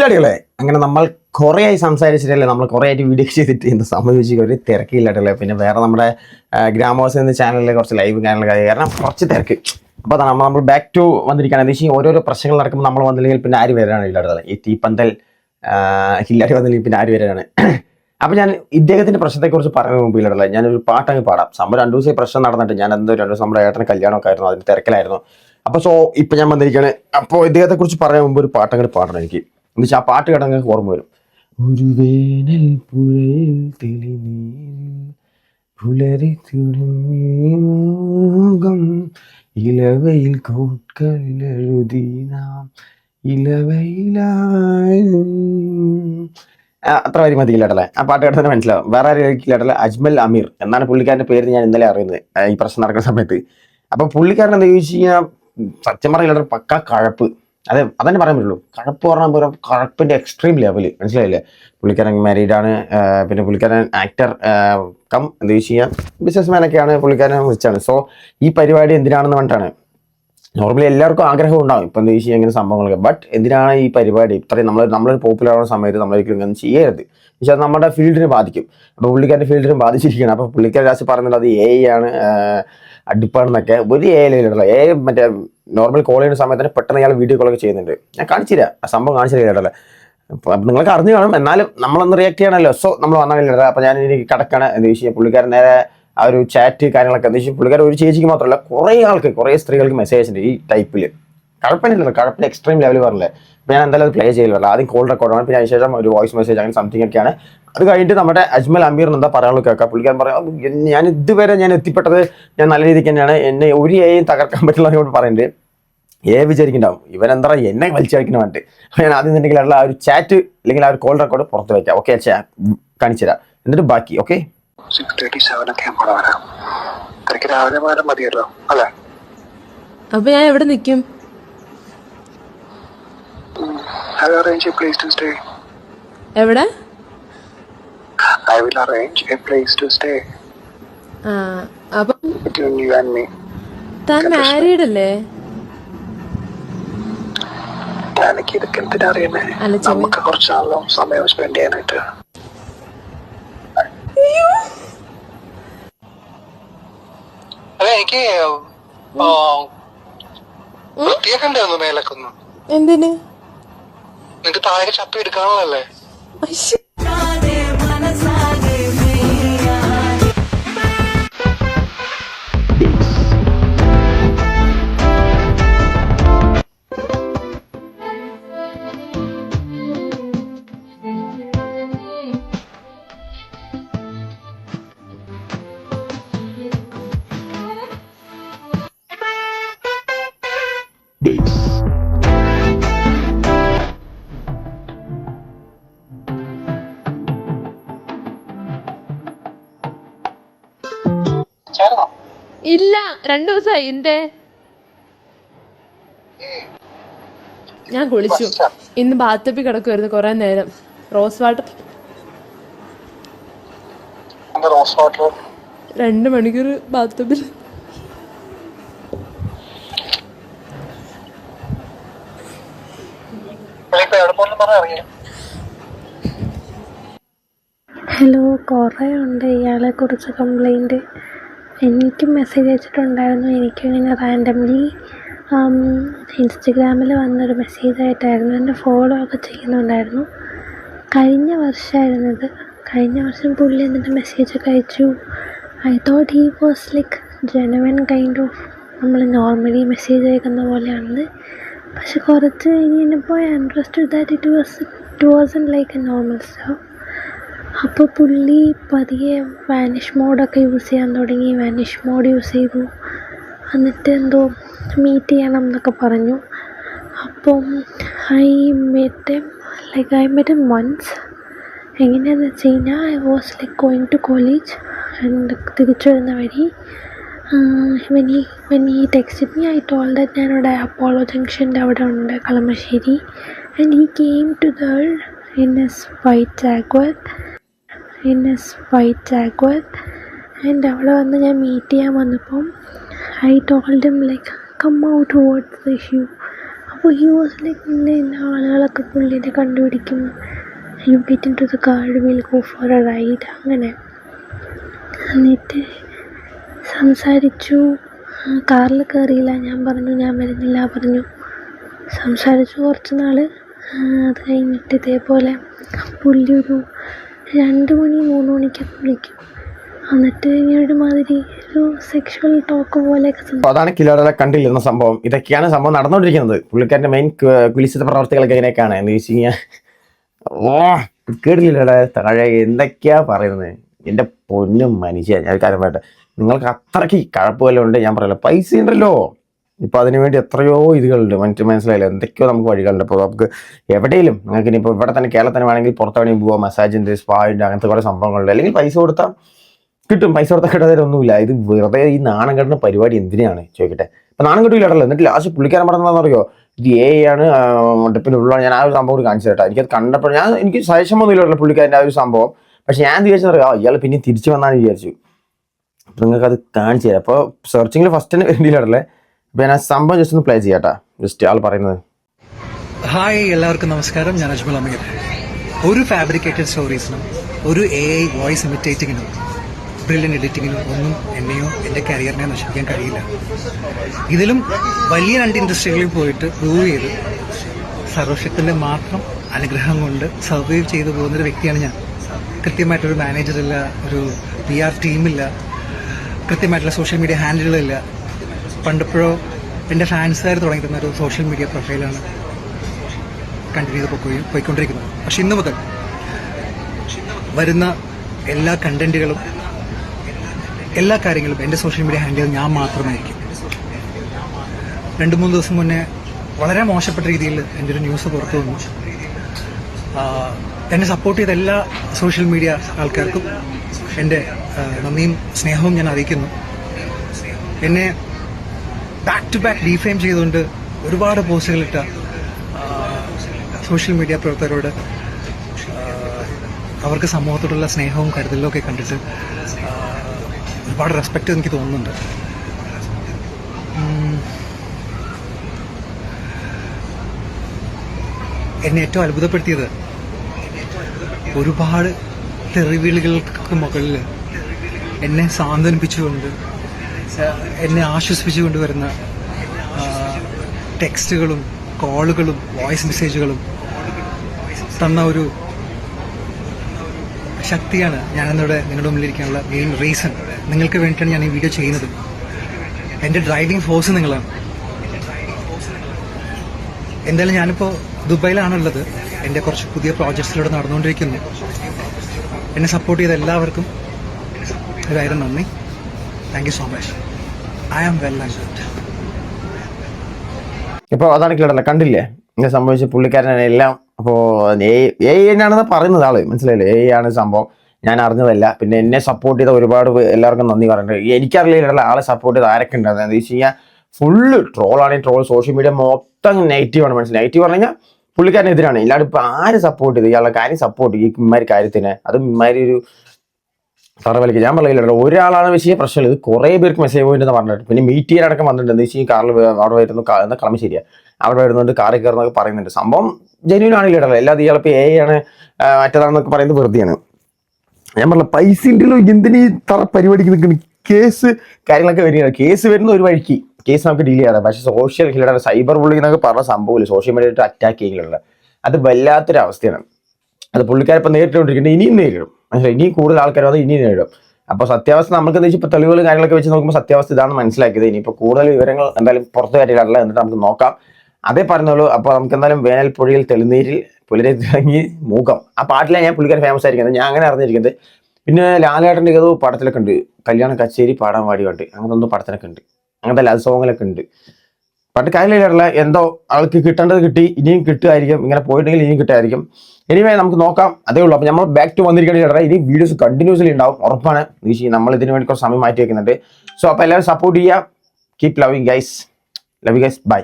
ഇല്ലാടികളെ. അങ്ങനെ നമ്മൾ കുറേ ആയി സംസാരിച്ചിട്ടല്ലേ നമ്മൾ കുറേ ആയിട്ട് വീഡിയോ ചെയ്തിട്ട് എന്ത് സംബന്ധിച്ച് ഒരു തിരക്കില്ലാടികളെ. പിന്നെ വേറെ നമ്മുടെ ഗ്രാമവാസി എന്ന ചാനലിലെ കുറച്ച് ലൈവ് കാര്യങ്ങളൊക്കെ. കാരണം കുറച്ച് തിരക്ക്. അപ്പോൾ അതാണ് നമ്മൾ നമ്മൾ ബാക്ക് ടു വന്നിരിക്കുകയാണ്. എന്താ വെച്ചാൽ ഓരോരോ പ്രശ്നങ്ങൾ നടക്കുമ്പോൾ നമ്മൾ വന്നില്ലെങ്കിൽ പിന്നെ ആര് വരാനാണ് ഇല്ലാട്ടത് ഈ തീപ്പന്തൽ ഹില്ലാടി വന്നില്ലെങ്കിൽ പിന്നെ ആര് വരാനാണ്? അപ്പം ഞാൻ ഇദ്ദേഹത്തിന്റെ പ്രശ്നത്തെക്കുറിച്ച് പറയുന്ന മുമ്പ് ഇല്ലടല്ല ഞാനൊരു പാട്ടങ്ങ് പാടാം. സംഭവം രണ്ടു ദിവസം പ്രശ്നം നടന്നിട്ട് ഞാൻ എന്തോ രണ്ടു ദിവസം നമ്മുടെ ഏട്ടന് കല്യാണമൊക്കെ ആയിരുന്നു അതിന്റെ തിരക്കിലായിരുന്നു. അപ്പോൾ സോ ഇപ്പം ഞാൻ വന്നിരിക്കുകയാണ്. അപ്പോൾ ഇദ്ദേഹത്തെക്കുറിച്ച് പറയാൻ മുമ്പ് ഒരു പാട്ടങ്ങ് പാടണം എനിക്ക്. എന്ന് വെച്ചാൽ ആ പാട്ട് കേട്ടാൽ നിങ്ങൾക്ക് ഓർമ്മ വരും. ഒരു വേനൽ പുഴയിൽ തെളിനീരിൽ പുലരി തുടങ്ങിയം ഇലവയിൽ കോട്കളെഴുതി നാം അത്ര വരി മതി ഇല്ലാട്ടല്ലേ ആ പാട്ട് തന്നെ മനസ്സിലാവും. വേറെ ആരും ഇല്ലാട്ടല്ല അജ്മൽ അമീർ എന്നാണ് പുള്ളിക്കാരന്റെ പേര് ഞാൻ ഇന്നലെ അറിയുന്നത്. ഈ പ്രശ്നം നടക്കുന്ന സമയത്ത്. അപ്പൊ പുള്ളിക്കാരൻ എന്താ ചോദിച്ചു കഴിഞ്ഞാൽ സത്യം പറഞ്ഞ പക്ക കഴപ്പ്. അതെ അതന്നെ പറയാൻ പറ്റുള്ളൂ. കഴപ്പ് പറഞ്ഞാൽ പോലും കഴപ്പിന്റെ എക്സ്ട്രീം ലെവൽ മനസ്സിലായില്ലേ? പുള്ളിക്കാരൻ മാരീഡാണ് പിന്നെ പുള്ളിക്കാരൻ ആക്ടർ കം എന്താ ചോദിച്ചു കഴിഞ്ഞാൽ ബിസിനസ്മാൻ ഒക്കെയാണ് പുള്ളിക്കാരൻ വിളിച്ചാണ് സോ ഈ പരിപാടി എന്തിനാണെന്ന് പറഞ്ഞിട്ടാണ്. നോർമലി എല്ലാവർക്കും ആഗ്രഹം ഉണ്ടാവും ഇപ്പം എന്താ ചെയ്യാൻ ഇങ്ങനെ സംഭവങ്ങളൊക്കെ. ബട്ട് എന്തിനാണ് ഈ പരിപാടി? ഇത്രയും നമ്മൾ നമ്മളൊരു പോപ്പുലർ ആവുന്ന സമയത്ത് നമ്മളൊരിക്കലും ഇങ്ങനെ ചെയ്യരുത്. പക്ഷേ അത് നമ്മുടെ ഫീൽഡിനെ ബാധിക്കും. അപ്പോൾ പുള്ളിക്കാരന്റെ ഫീൽഡിനെ ബാധിച്ചിരിക്കുകയാണ്. അപ്പോൾ പുള്ളിക്കാരൻ രാശി പറയുന്നത് അത് എ ആണ്. അടിപ്പാണെന്നൊക്കെ ഒരു ഏലയിലുള്ള ഏ മറ്റേ നോർമൽ കോൾ ചെയ്യുന്ന സമയത്ത് തന്നെ പെട്ടെന്ന് ഇയാൾ വീഡിയോ കോളൊക്കെ ചെയ്യുന്നുണ്ട്. ഞാൻ കാണിച്ചില്ല ആ സംഭവം കാണിച്ചില്ല നിങ്ങൾക്ക് അറിഞ്ഞു കാണും. എന്നാലും നമ്മളൊന്ന് റിയാക്ട് ചെയ്യണമല്ലോ. സോ നമ്മൾ വന്നില്ല അപ്പോൾ ഞാൻ എനിക്ക് കിടക്കണം എന്ന് വെച്ചാൽ പുള്ളിക്കാരൻ നേരെ ആ ഒരു ചാറ്റ് കാര്യങ്ങളൊക്കെ എന്ന് വെച്ചാൽ പുള്ളിക്കാരൻ ഒരു ചേച്ചിക്ക് മാത്രമല്ല കുറേ ആൾക്ക് കുറേ സ്ത്രീകൾക്ക് മെസ്സേജ് ഉണ്ട് ഈ ടൈപ്പിൽ കഴപ്പമില്ലല്ലോ കഴപ്പിന് എക്സ്ട്രീം ലെവൽ പറഞ്ഞില്ലേ? അപ്പോൾ ഞാൻ എന്തായാലും അത് പ്ലേ ചെയ്യില്ല ആദ്യം കോൾ റെക്കോർഡാണ് പിന്നെ അതിനുശേഷം ഒരു വോയിസ് മെസ്സേജ് അങ്ങനെ സംതിങ് ഒക്കെയാണ്. അത് കഴിഞ്ഞിട്ട് നമ്മുടെ അജ്മൽ അമീറിന് എന്താ പറയാനുള്ളത് കേൾക്കാം. പുള്ളിക്കാരൻ പറയാം ഞാൻ ഇതുവരെ ഞാൻ എത്തിപ്പെട്ടത് ഞാൻ നല്ല രീതിക്ക് തന്നെയാണ്. എന്നെ ഒരു എയും തകർക്കാൻ പറ്റില്ല എന്നോട് പറയുന്നുണ്ട് ഏ വിചാരിക്കുന്നുണ്ടാവും. ഇവൻ എന്താ എന്നെ വലിച്ചടിക്കുന്ന വേണ്ടിട്ട് അപ്പോൾ ഞാൻ ആദ്യം ഉണ്ടെങ്കിൽ ആ ഒരു ചാറ്റ് അല്ലെങ്കിൽ ആ ഒരു കോൾ റെക്കോർഡ് പുറത്ത് വെക്കാം. ഓക്കെ കാണിച്ചു തരാം. എന്നിട്ട് ബാക്കി ഓക്കെ സിക്സ് തേർട്ടി സെവൻ ഒക്കെ ആകുമ്പോൾ വരാം. തിരക്ക് രാവിലെ വരാൻ മതിയല്ലോ അല്ലേ? അപ്പൊ ഞാൻ എവിടെ നിൽക്കും I will arrange a place to stay. എവിടെ? I will arrange a place to stay. ആ അപ്പം between you and me. താൻ മാരീഡ് അല്ലേ? എനിക്ക് ഇതൊക്കെ എന്തിനാ അറിയണേ അല്ല, ചെമ്മീൻ. നമുക്ക് കുറച്ചാണല്ലോ സമയം സ്പെൻഡ് ചെയ്യാനായിട്ട്. അല്ല എനിക്ക് വൃത്തിയൊക്കെ ഉണ്ടായിരുന്നു മേലൊക്കെ ഒന്ന്. എന്തിന്? നിനക്ക് താഴെ ചപ്പി എടുക്കാനുള്ളതല്ലേ? ഇല്ല രണ്ടു ദിവസമായി എന്റെ ഞാൻ കുളിച്ചു. ഇന്ന് ബാത്തപ്പി കിടക്കുമായിരുന്നു കുറെ നേരം. Rose water. Rose water? രണ്ട് മണിക്കൂർ ബാത്തപ്പിൽ ഹലോ കുറേ ഉണ്ട്. ഇയാളെ കുറിച്ച് കംപ്ലൈന്റ് എനിക്ക് മെസ്സേജ് അയച്ചിട്ടുണ്ടായിരുന്നു. എനിക്കിങ്ങനെ റാൻഡംലി ഇൻസ്റ്റഗ്രാമിൽ വന്നൊരു മെസ്സേജ് ആയിട്ടായിരുന്നു. എന്നെ ഫോളോ ഒക്കെ ചെയ്യുന്നുണ്ടായിരുന്നു. കഴിഞ്ഞ വർഷമായിരുന്നു ഇത്. കഴിഞ്ഞ വർഷം പുള്ളി എന്നിട്ട് മെസ്സേജ് ഒക്കെ അയച്ചു. I thought he was like genuine kind of നമ്മൾ നോർമലി മെസ്സേജ് അയക്കുന്ന പോലെയാണെന്ന്. പക്ഷെ കുറച്ച് കഴിഞ്ഞപ്പോൾ I understood that it was it wasn't like a normal stuff അപ്പോൾ പുള്ളി പതിയെ വാനിഷ് മോഡൊക്കെ യൂസ് ചെയ്യാൻ തുടങ്ങി. വാനിഷ് മോഡ് യൂസ് ചെയ്തു. എന്നിട്ട് എന്തോ മീറ്റ് ചെയ്യണം എന്നൊക്കെ പറഞ്ഞു. അപ്പം I met like I met em once എങ്ങനെയാണെന്ന് വെച്ച് കഴിഞ്ഞാൽ I was like going to college and തിരിച്ചു വരുന്ന വഴി when he text me I told that ഞാനിവിടെ അപ്പോളോ ജംഗ്ഷന്റെ അവിടെ ഉണ്ട് Kalamassery. And he came to there in his white Jaguar in his white Jaguar and അവിടെ വന്ന് ഞാൻ മീറ്റ് ചെയ്യാൻ വന്നപ്പം I told like come out towards the hue അപ്പോൾ ഹ്യൂ വാസ് ലൈക്ക് ഇന്ന ഇന്ന ആളുകളൊക്കെ പുള്ളിനെ കണ്ടുപിടിക്കും. You get in to the car will go for a ride അങ്ങനെ. എന്നിട്ട് സംസാരിച്ചു. കാറിൽ കയറിയില്ല ഞാൻ പറഞ്ഞു ഞാൻ വരുന്നില്ല പറഞ്ഞു. സംസാരിച്ചു കുറച്ച് നാൾ അത് കഴിഞ്ഞിട്ട് ഇതേപോലെ പുള്ളി രണ്ട് മണി മൂന്ന് മണിക്കൊക്കെ വിളിക്കും എന്നിട്ട് ഒരുമാതിരി ഒരു സെക്ഷൽ ടോക്ക് പോലെയൊക്കെ അതാണ് കിലോടെ കണ്ടില്ലെന്ന സംഭവം. ഇതൊക്കെയാണ് സംഭവം നടന്നുകൊണ്ടിരിക്കുന്നത് പുള്ളിക്കാരന്റെ മെയിൻ കുലിശിത പ്രവർത്തികളൊക്കെ എങ്ങനെയൊക്കെയാണ് എന്ന് വെച്ച് കഴിഞ്ഞാൽ ഓ കേട്ടില്ലടാ താഴെ എന്തൊക്കെയാ പറയുന്നത്? എന്റെ പൊന്നും മനുഷ്യ ഞാൻ കാര്യം നിങ്ങൾക്ക് അത്രയ്ക്ക് കഴപ്പ് വല്ലതും ഉണ്ട് ഞാൻ പറയല പൈസ ഉണ്ടല്ലോ. ഇപ്പൊ അതിനുവേണ്ടി എത്രയോ ഇതുകളുണ്ട്. മറ്റു മനസ്സിലായില്ല. എന്തൊക്കെയോ നമുക്ക് വഴികളുണ്ട്. അപ്പോൾ നമുക്ക് എവിടെയും നിങ്ങൾക്ക് ഇനിയിപ്പോൾ ഇവിടെ തന്നെ കേരളത്തിന് വേണമെങ്കിൽ പുറത്തെവിടെയും പോവാം. സ്പാ ഉണ്ട് അങ്ങനത്തെ കുറേ സംഭവങ്ങളുണ്ട്. അല്ലെങ്കിൽ പൈസ കൊടുത്താൽ കിട്ടും. പൈസ കൊടുത്താൽ കിട്ടാതെ ഒന്നുമില്ല. ഇത് വെറുതെ ഈ നാണം കെട്ടുന്ന പരിപാടി എന്തിനാണ്? ചോദിക്കട്ടെ. ഇപ്പൊ നാണം കിട്ടില്ലാട്ടല്ലോ എന്നിട്ട് ലാസ്റ്റ് പുള്ളിക്കാരൻ പറഞ്ഞതെന്നറിയോ ഇത് എ ആണ് മടുപ്പിനുള്ള ഞാൻ ആ ഒരു സംഭവം കാണിച്ചു തരട്ടെ എനിക്കത് കണ്ടപ്പോൾ ഞാൻ എനിക്ക് സജഷമൊന്നുമില്ലല്ലോ പുള്ളിക്കാരന്റെ ആ ഒരു സംഭവം. പക്ഷെ ഞാൻ വിചാരിച്ചറിയാം ഇയാൾ പിന്നെ തിരിച്ചു വന്നാണ് വിചാരിച്ചു അപ്പൊ നിങ്ങൾക്ക് അത് കാണിച്ചു തരാം. അപ്പോൾ സെർച്ചിങ്ങിൽ ഫസ്റ്റ് തന്നെ വേണ്ടിയില്ലല്ലേ അപ്പൊ ഞാൻ സംഭവം ജസ്റ്റ് ഒന്ന് പ്ലേ ചെയ്യാട്ടാ. ജസ്റ്റ് ആൾ പറയുന്നത്. ഹായ് എല്ലാവർക്കും നമസ്കാരം. ഞാൻ അജ്മൽ അമീർ. ഒരു ഫാബ്രിക്കേറ്റഡ് സ്റ്റോറീസിനും ഒരു എ ഐ വോയിസ് ഇമിറ്റേറ്റിങ്ങിനും ബ്രില്യൻ എഡിറ്റിങ്ങിനും ഒന്നും എന്നെയോ എന്റെ കരിയറിനെ നശിപ്പിക്കാൻ കഴിയില്ല. ഇതിലും വലിയ രണ്ട് ഇൻഡസ്ട്രികളിൽ പോയിട്ട് പ്രൂവ് ചെയ്ത് സർവശക്തിന്റെ മാത്രം അനുഗ്രഹം കൊണ്ട് സർവൈവ് ചെയ്തു പോകുന്നൊരു വ്യക്തിയാണ് ഞാൻ. കൃത്യമായിട്ടൊരു മാനേജറില്ല ഒരു പി ആർ ടീമില്ല കൃത്യമായിട്ടുള്ള സോഷ്യൽ മീഡിയ ഹാൻഡിലുകളില്ല പണ്ടപ്പോഴോ എന്റെ ഫാൻസുകാർ തുടങ്ങിയിരുന്ന ഒരു സോഷ്യൽ മീഡിയ പ്രൊഫൈലാണ് കണ്ടിന്യൂ ചെയ്ത് പോയി പോയിക്കൊണ്ടിരിക്കുന്നത്. പക്ഷെ ഇന്ന് മുതൽ വരുന്ന എല്ലാ കണ്ടന്റുകളും എല്ലാ കാര്യങ്ങളും എന്റെ സോഷ്യൽ മീഡിയ ഹാൻഡിൽ ഞാൻ മാത്രമായിരിക്കും. രണ്ട് മൂന്ന് ദിവസം മുന്നേ വളരെ മോശപ്പെട്ട രീതിയിൽ എന്റെ ഒരു ന്യൂസ് പുറത്തു വന്നു. എന്നെ സപ്പോർട്ട് ചെയ്ത എല്ലാ സോഷ്യൽ മീഡിയ ആൾക്കാർക്കും എന്റെ നന്ദിയും സ്നേഹവും ഞാൻ അറിയിക്കുന്നു. എന്നെ ബാക്ക് ടു ബാക്ക് ഡീഫെയിം ചെയ്തുകൊണ്ട് ഒരുപാട് പോസ്റ്റുകളിട്ട സോഷ്യൽ മീഡിയ പ്രവർത്തകരോട് അവർക്ക് സമൂഹത്തോടുള്ള സ്നേഹവും കരുതലും ഒക്കെ കണ്ടിട്ട് ഒരുപാട് റെസ്പെക്റ്റ് എനിക്ക് തോന്നുന്നുണ്ട്. എന്നെ ഏറ്റവും അത്ഭുതപ്പെടുത്തിയത് ഒരുപാട് തെറിവിളികൾക്ക് മുകളിൽ എന്നെ സാന്ത്വനിപ്പിച്ചുകൊണ്ട് എന്നെ ആശ്വസിപ്പിച്ചു കൊണ്ടുവരുന്ന ടെക്സ്റ്റുകളും കോളുകളും വോയിസ് മെസ്സേജുകളും തന്ന ഒരു ശക്തിയാണ് ഞാനിന്നിവിടെ നിങ്ങളുടെ മുന്നിലിരിക്കാനുള്ള മെയിൻ റീസൺ നിങ്ങൾക്ക് വേണ്ടിയിട്ടാണ് ഞാൻ ഈ വീഡിയോ ചെയ്യുന്നത്. എന്റെ ഡ്രൈവിംഗ് ഫോഴ്സ് നിങ്ങളാണ്. എന്തായാലും ഞാനിപ്പോൾ ദുബായിലാണുള്ളത്. എന്റെ കുറച്ച് പുതിയ പ്രോജക്ട്സിലൂടെ നടന്നുകൊണ്ടിരിക്കുന്നു. എന്നെ സപ്പോർട്ട് ചെയ്ത എല്ലാവർക്കും ഒരായിരം നന്ദി. Thank you so much I am well and good ഇപ്പൊ അതാണ് കേട്ടല്ലോ കണ്ടില്ലേ? ഇങ്ങനെ സംഭവിച്ച പുള്ളിക്കാരനാണ് എല്ലാം അപ്പോ എ തന്നെയാണെന്ന് പറയുന്നത് ആൾ മനസ്സിലായില്ലേ? എ ആണ് സംഭവം. ഞാൻ അറിഞ്ഞതല്ല. പിന്നെ എന്നെ സപ്പോർട്ട് ചെയ്ത ഒരുപാട് എല്ലാവർക്കും നന്ദി പറയുന്നുണ്ട് എനിക്കറിയില്ല ആളെ സപ്പോർട്ട് ചെയ്ത് ആരൊക്കെ ഉണ്ടായിരുന്നു എന്താ വെച്ച് കഴിഞ്ഞാൽ ഫുള്ള് ട്രോളാണ് ട്രോൾ സോഷ്യൽ മീഡിയ മൊത്തം നെഗറ്റീവ് ആണ് മനസ്സിലായി? നെഗറ്റീവ് പറഞ്ഞു കഴിഞ്ഞാൽ പുള്ളിക്കാരനെതിരാണ്. ഇല്ലാണ്ട് ഇപ്പൊ ആര് സപ്പോർട്ട് ചെയ്ത്? ഇയാളുടെ കാര്യം സപ്പോർട്ട് ചെയ്യും ഇമ്മാര് കാര്യത്തിന്. അതും ഇമ്മാരി ഒരു തറവലിക്ക് ഞാൻ പറയില്ല ഒരാളാണ് വെച്ചാൽ പ്രശ്നമില്ല. ഇത് കുറേ പേർക്ക് മെസ്സേജ് പോയിട്ട് പറഞ്ഞിട്ട് പിന്നെ മീറ്റ് ചെയ്യാനടക്കം വന്നിട്ടുണ്ട്. എന്താ വെച്ചാൽ കാറിൽ അവിടെ വരുന്നു. എന്താ കളമ ശരിയാണ് അവിടെ വരുന്നുണ്ട് കാറിൽ കയറുന്നൊക്കെ പറയുന്നുണ്ട്. സംഭവം ജെന്യൂൻ ആണ് ഇല്ലടല്ലോ അല്ലാതെ ഇയാളിപ്പോൾ എ ആണ് മറ്റേതാണെന്നൊക്കെ പറയുന്നത് വെറുതെയാണ്. ഞാൻ പറഞ്ഞ പൈസ ഉണ്ടല്ലോ എന്തിനീ തറ പരിപാടിക്ക് നിൽക്കുന്നു കേസ് കാര്യങ്ങളൊക്കെ വരികയാണ്. കേസ് വരുന്ന ഒരു വഴിക്ക് കേസ് നമുക്ക് ഡീൽ ചെയ്യാതെ പക്ഷേ സോഷ്യൽ ഹില്ലഡർ സൈബർ ബുള്ളിങ് എന്നൊക്കെ പറഞ്ഞ സംഭവമില്ല. സോഷ്യൽ മീഡിയ അറ്റാക്ക് ചെയ്യുന്നില്ല അത് വല്ലാത്തൊരു അവസ്ഥയാണ് അത് പുള്ളിക്കാരിപ്പോൾ നേരിട്ടുകൊണ്ടിരിക്കുന്നത് ഇനിയും നേരിടും. മനസ്സിലായി? ഇനി കൂടുതൽ ആൾക്കാർ അത് ഇനി നേടും അപ്പോൾ സത്യാവസ്ഥ നമുക്ക് എന്താ ഇപ്പോൾ തെളിവുകൾ കാര്യങ്ങളൊക്കെ വെച്ച് നോക്കുമ്പോൾ സത്യാവസ്ഥ ഇതാണ് മനസ്സിലാക്കിയത്. ഇനിയിപ്പോൾ കൂടുതൽ വിവരങ്ങൾ എന്തായാലും പുറത്തു കാര്യമില്ല എന്നിട്ട് നമുക്ക് നോക്കാം. അതേ പറഞ്ഞോളൂ അപ്പോൾ നമുക്ക് എന്തായാലും വേനൽപ്പുഴയിൽ തെളിനീരിൽ പുലരെ തിളങ്ങി മൂക്കം ആ പാട്ടിലാണ് ഞാൻ പുള്ളിക്കാരൻ ഫേമസ് ആയിരിക്കുന്നത്. ഞാൻ അങ്ങനെ അറിഞ്ഞിരിക്കുന്നത്. പിന്നെ ലാലേട്ടന്റെ ഏതോ പടത്തിലൊക്കെ ഉണ്ട്. കല്യാണ കച്ചേരി പാടാൻ പാടി കണ്ട് അങ്ങനത്തെ ഒന്നും പടത്തിലൊക്കെ ഉണ്ട്. അങ്ങനത്തെ ലവ് സോങ്ങിലൊക്കെ ഉണ്ട്. പണ്ട് കാര്യമില്ല എന്തോ ആൾക്ക് കിട്ടേണ്ടത് കിട്ടി ഇനിയും കിട്ടുമായിരിക്കും. ഇങ്ങനെ പോയിട്ടുണ്ടെങ്കിൽ ഇനിയും കിട്ടുമായിരിക്കും. എനിവേ നമുക്ക് നോക്കാം. അതേ ഉള്ളൂ. അപ്പോൾ നമ്മൾ ബാക്ക് ടു വന്നിരിക്കേണ്ട ഇനി വീഡിയോസ് കണ്ടിന്യൂസ്ലി ഉണ്ടാവും. ഉറപ്പാണ്. നമ്മൾ ഇതിന് വേണ്ടി കുറച്ച് സമയം മാറ്റി വെക്കുന്നുണ്ട് സോ അപ്പോൾ എല്ലാവരും സപ്പോർട്ട് ചെയ്യുക. Keep loving guys love guys bye